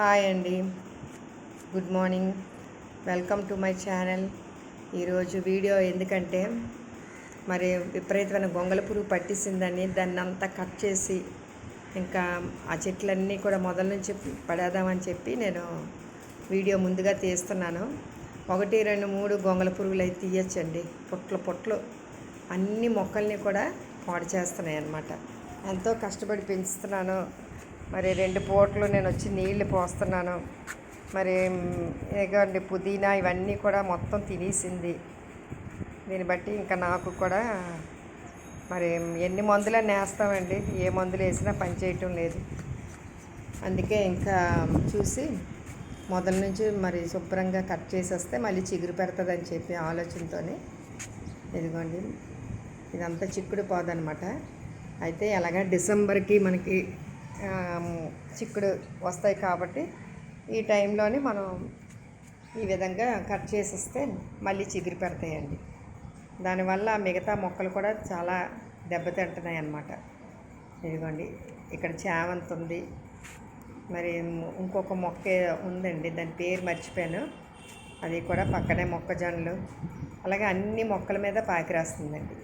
Hi అండి. Good morning. Welcome to my channel. ఈరోజు video ఎందుకంటే మరి విపరీతమైన గొంగళ పురుగు పట్టేసిందని దాన్ని అంతా కట్ చేసి ఇంకా ఆ చెట్లన్నీ కూడా మొదల నుంచి పడేద్దామని చెప్పి నేను వీడియో ముందుగా తీస్తున్నాను. ఒకటి రెండు మూడు గొంగళ పురుగులు అయితే తీయచ్చండి. పొట్లు పొట్లు అన్ని మొక్కల్ని కూడా పాడు చేస్తున్నాయి అన్నమాట ఎంతో కష్టపడి పెంచుతున్నాను. మరి రెండు పూటలు నేను వచ్చి నీళ్ళు పోస్తున్నాను. మరి ఇదిగోండి పుదీనా ఇవన్నీ కూడా మొత్తం తినేసింది. దీన్ని బట్టి ఇంకా నాకు కూడా మరి ఎన్ని మందులన్నీ వేస్తామండి ఏ మందులు వేసినా పని చేయటం లేదు. అందుకే ఇంకా చూసి మొదల నుంచి మరి శుభ్రంగా కట్ చేసేస్తే మళ్ళీ చిగురు పెడుతుందని చెప్పి ఆలోచనతోనే ఇదిగోండి. ఇదంతా చిక్కుడు పోదనమాట. అయితే ఎలాగా డిసెంబర్కి మనకి చిక్కుడు వస్తాయి కాబట్టి ఈ టైంలోనే మనం ఈ విధంగా కట్ చేసేస్తే మళ్ళీ చిగురు పెడతాయండి. దానివల్ల మిగతా మొక్కలు కూడా చాలా దెబ్బతింటున్నాయి అన్నమాట. ఇదిగోండి ఇక్కడ చామంతి ఉంది. మరి ఇంకొక మొక్క ఉందండి దాని పేరు మర్చిపోయాను. అది కూడా పక్కనే మొక్కజొన్నలు. అలాగే అన్ని మొక్కల మీద పాకిరాస్తుందండి.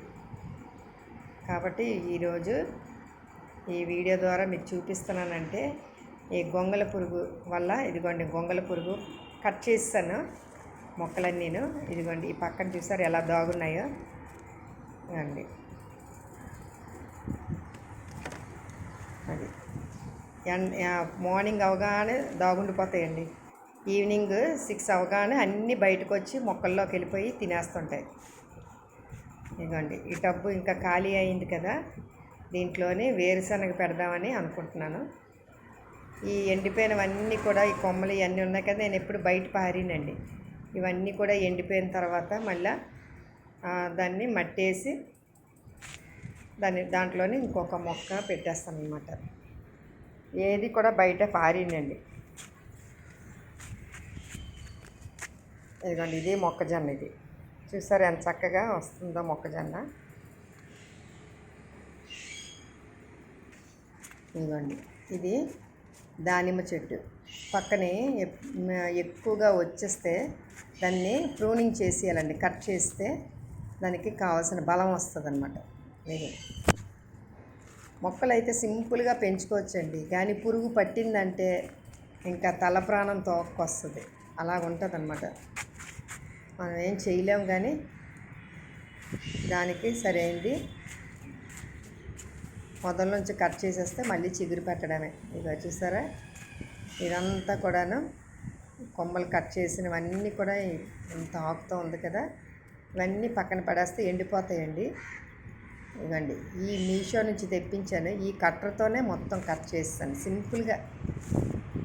కాబట్టి ఈరోజు ఈ వీడియో ద్వారా మీకు చూపిస్తున్నానంటే ఈ గొంగల పురుగు వల్ల ఇదిగోండి గొంగల పురుగు కట్ చేస్తాను మొక్కలన్నీను. ఇదిగోండి ఈ పక్కన చూసారు ఎలా దాగున్నాయో. అండి అది. ఎన్- మార్నింగ్ అవగానే దాగుండిపోతాయండి ఈవినింగ్ సిక్స్ అవగానే అన్నీ బయటకు వచ్చి మొక్కల్లోకి వెళ్ళిపోయి తినేస్తుంటాయి. ఇదిగోండి ఈ టబ్బు ఇంకా ఖాళీ అయింది కదా. దీంట్లోనే వేరుశనగ పెడదామని అనుకుంటున్నాను. ఈ ఎండిపోయినవన్నీ కూడా ఈ కొమ్మలు ఇవన్నీ ఉన్నాయి కదా నేను ఎప్పుడు బయట పారినండి. ఇవన్నీ కూడా ఎండిపోయిన తర్వాత మళ్ళీ దాన్ని మట్టేసి దాన్ని దాంట్లోనే ఇంకొక మొక్క పెట్టేస్తాను అనమాట ఏది కూడా బయట పారినండి. ఇదిగోండి ఇది మొక్కజొన్న ఇది. చూసారు ఎంత చక్కగా వస్తుందో మొక్కజొన్న. ఇదిగోండి. ఇది దానిమ్మ చెట్టు. పక్కనే ఎక్కువగా వచ్చేస్తే దాన్ని ప్రూనింగ్ చేసేయాలండి. కట్ చేస్తే దానికి కావాల్సిన బలం వస్తుంది అనమాట ఇది. మొక్కలు అయితే సింపుల్గా పెంచుకోవచ్చండి. కానీ పురుగు పట్టిందంటే ఇంకా తల ప్రాణం తోక్కొస్తుంది. అలాగ ఉంటుంది అనమాట మనం ఏం చేయలేము కానీ దానికి సరైంది మొదల నుంచి కట్ చేసేస్తే మళ్ళీ చిగురు పెట్టడమే. ఇక చూసారా? ఇదంతా కూడాను కొమ్మలు కట్ చేసినవన్నీ కూడా ఇంత ఆకుతూ ఉంది కదా ఇవన్నీ పక్కన పడేస్తే ఎండిపోతాయండి. ఇవ్వండి ఈ మీషో నుంచి తెప్పించాను. ఈ కట్టర్తోనే మొత్తం కట్ చేస్తాను. సింపుల్గా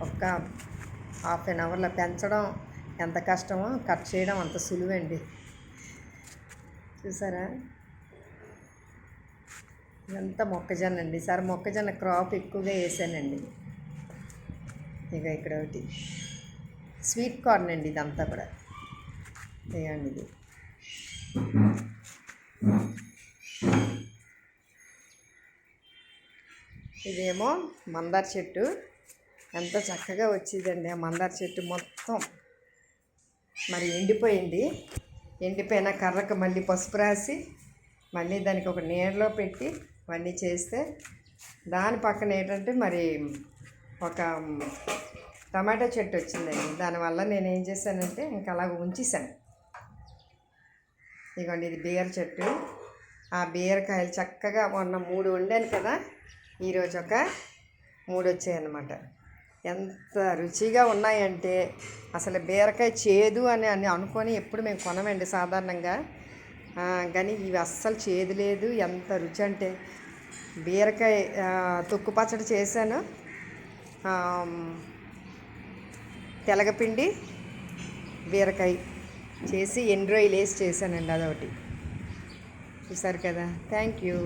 ఒక్క హాఫ్ అన్ అవర్లో పెంచడం ఎంత కష్టమో కట్ చేయడం అంత సులువండి. చూసారా? ఇదంతా మొక్కజొన్న అండి సార్ మొక్కజొన్న క్రాప్ ఎక్కువగా వేసానండి. ఇక ఇక్కడ ఒకటి. స్వీట్ కార్న్ అండి ఇదంతా కూడా. ఇదండి ఇది. ఇదేమో మందార చెట్టు. ఎంత చక్కగా వచ్చిందండి ఆ మందార చెట్టు మొత్తం. మరి ఎండిపోయింది. ఎండిపోయిన కర్రకు మళ్ళీ పసుపు రాసి మళ్ళీ దానికి ఒక నీడలో పెట్టి ఇవన్నీ చేస్తే దాని పక్కన ఏంటంటే మరి ఒక టమాటా చెట్టు వచ్చిందండి. దానివల్ల నేను ఏం చేశానంటే ఇంకా అలాగ ఉంచేసాను ఇదిగోండి ఇది బీర చెట్టు. ఆ బీరకాయలు చక్కగా మొన్న మూడు వండాను కదా ఈరోజు ఒక మూడు వచ్చాయన్నమాట. ఎంత రుచిగా ఉన్నాయంటే అసలు బీరకాయ చేదు అని అని అనుకొని ఎప్పుడు మేము కొనమండి సాధారణంగా. కానీ ఇవి అస్సలు చేదు లేదు. ఎంత రుచి అంటే బీరకాయ తొక్కు పచ్చడి చేశాను. తెలగపిండి బీరకాయ చేసి ఎండ్రాయిల్ వేసి చేశానండి అదొకటి. చూసారు కదా? Thank you